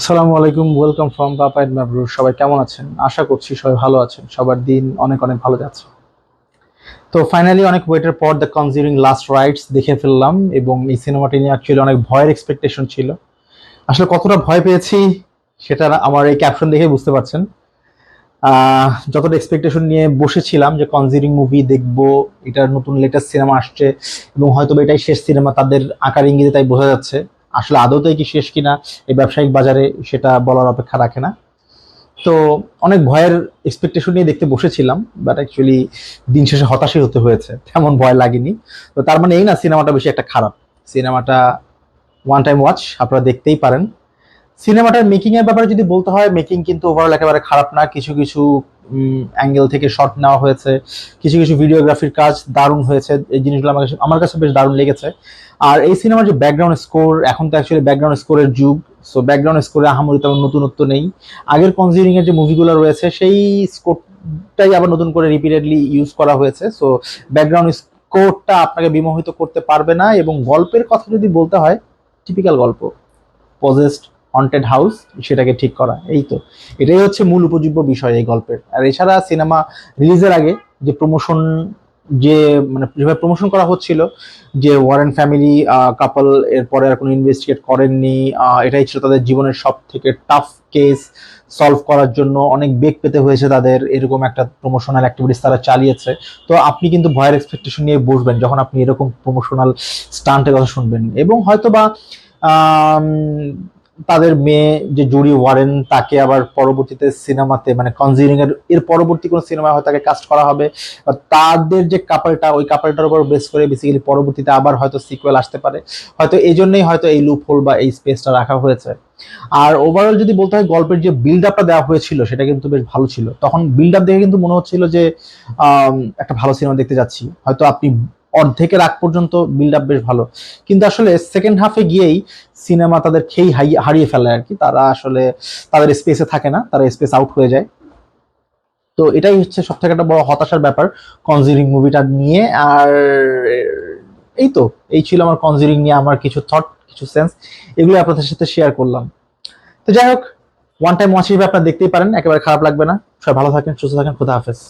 আসসালামু আলাইকুম welcome from papa and Mabrur সবাই কেমন আছেন? আশা করছি সবাই ভালো আছেন। সবার দিন অনেক অনেক ভালো যাচ্ছে। তো ফাইনালি অনেক ওয়েটের পর দ্য কনজিউরিং লাস্ট রাইটস দেখে ফেললাম এবং এই সিনেমাটি নিয়ে অ্যাকচুয়ালি অনেক ভয়ের এক্সপেকটেশন ছিল। আসলে কতটা ভয় পেয়েছি সেটা আমার এই ক্যাপশন দেখে বুঝতে পারছেন। যতটা এক্সপেকটেশন নিয়ে বসেছিলাম যে কনজিউরিং মুভি দেখব এটার নতুন লেটেস্ট সিনেমা আসছে এবং হয়তো এটাই শেষ সিনেমা তাদের আকার ইঙ্গিতে তাই বোঝা যাচ্ছে। আসলে আদৌতেই কি শেষ কিনা, এই ব্যবসায়িক বাজারে সেটা বলার অপেক্ষা রাখে না। তো অনেক ভয়ের এক্সপেকটেশন নিয়ে দেখতে বসেছিলাম বাট অ্যাকচুয়ালি দিন শেষে হতাশই হতে হয়েছে, তেমন ভয় লাগেনি। তো তার মানে এই না, সিনেমাটা বেশি একটা খারাপ। সিনেমাটা ওয়ান টাইম ওয়াচ আপনারা দেখতেই পারেন। সিনেমাটার মেকিং এর ব্যাপারে যদি বলতে হয় মেকিং কিন্তু ওভারঅল একেবারে খারাপ না, কিছু কিছু অ্যাঙ্গেল থেকে শট নেওয়া হয়েছে। কিছু কিছু ভিডিওগ্রাফির কাজ দারুণ হয়েছে। এই জিনিসগুলো আমার কাছে আমার কাছে বেশ দারুণ লেগেছে। আর এই সিনেমার যে ব্যাকগ্রাউন্ড স্কোর এখন তো অ্যাকচুয়ালি ব্যাকগ্রাউন্ড স্কোরের যুগ। সো ব্যাকগ্রাউন্ড স্কোরে আহামরি তেমন নতুনত্ব নেই। আগের কনজিউরিং এর যে মুভিগুলো রয়েছে, সেই স্কোরটাই আবার নতুন করে রিপিটেডলি ইউজ করা হয়েছে। সো ব্যাকগ্রাউন্ড স্কোরটা আপনাকে বিমোহিত করতে পারবে না। এবং গল্পের কথা যদি বলতে হয় টিপিক্যাল গল্প। পজেস্ট হন্টেড হাউস সেটাকে ঠিক করা। এই তো। এটাই হচ্ছে মূল উপজীব্য বিষয় এই গল্পের। আর এছাড়া সিনেমা রিলিজের আগে যে প্রমোশন যে মানে যেভাবে প্রমোশন করা হচ্ছিল যে ওয়ারেন ফ্যামিলি কাপল এরপরে আর কোনো ইনভেস্টিগেট করেননি এটাই ছিল তাদের জীবনের সব থেকে টাফ কেস সলভ করার জন্য অনেক বেগ পেতে হয়েছে তাদের। এরকম একটা প্রমোশনাল অ্যাক্টিভিটিস তারা চালিয়েছে। তো আপনি কিন্তু ভয়ের এক্সপেকটেশন নিয়ে বসবেন যখন আপনি এরকম প্রমোশনাল স্টান্টের কথা শুনবেন। এবং হয়তোবা আম, তাদের মেয়ে যে জুরি ওয়ারেন, তাকে আবার পরবর্তীতে সিনেমাতে মানে কনজিউরিং এর এর পরবর্তী কোনো সিনেমায় হয়তো তাকে কাস্ট করা হবে। তাদের যে কাপলটা ওই কাপলটার উপর বেস করে বেসিক্যালি পরবর্তীতে আবার হয়তো সিকুয়েল আসতে পারে। হয়তো এই জন্যই হয়তো এই লুপ হোল বা এই স্পেসটা রাখা হয়েছে। আর ওভারঅল যদি বলতে হয়, গল্পের যে বিল্ড আপটা দেওয়া হয়েছিল, সেটা কিন্তু বেশ ভালো ছিল। তখন বিল্ড আপ দেখে কিন্তু মনে হচ্ছিল যে একটা ভালো সিনেমা দেখতে যাচ্ছি। হয়তো আপনি অর্ধেকের আগ পর্যন্ত বিল্ড আপ বেশ ভালো। কিন্তু আসলে সেকেন্ড হাফে গিয়েই সিনেমা তাদের খেই হারিয়ে ফেলে আর কি। তারা আসলে তাদের স্পেসে থাকে না, তারা স্পেস আউট হয়ে যায়। তো এটাই হচ্ছে সব থেকে একটা বড় হতাশার ব্যাপার কনজিউরিং মুভিটা নিয়ে। আর এই তো, এই ছিল আমার কনজিউরিং নিয়ে আমার কিছু থট কিছু সেন্স এগুলো আপনাদের সাথে শেয়ার করলাম। তো যাই হোক ওয়ান টাইম ওয়াচ হিসেবে আপনারা দেখতেই পারেন, একেবারে খারাপ লাগবে না। সবাই ভালো থাকেন, সুস্থ থাকেন, খুদা হাফেজ।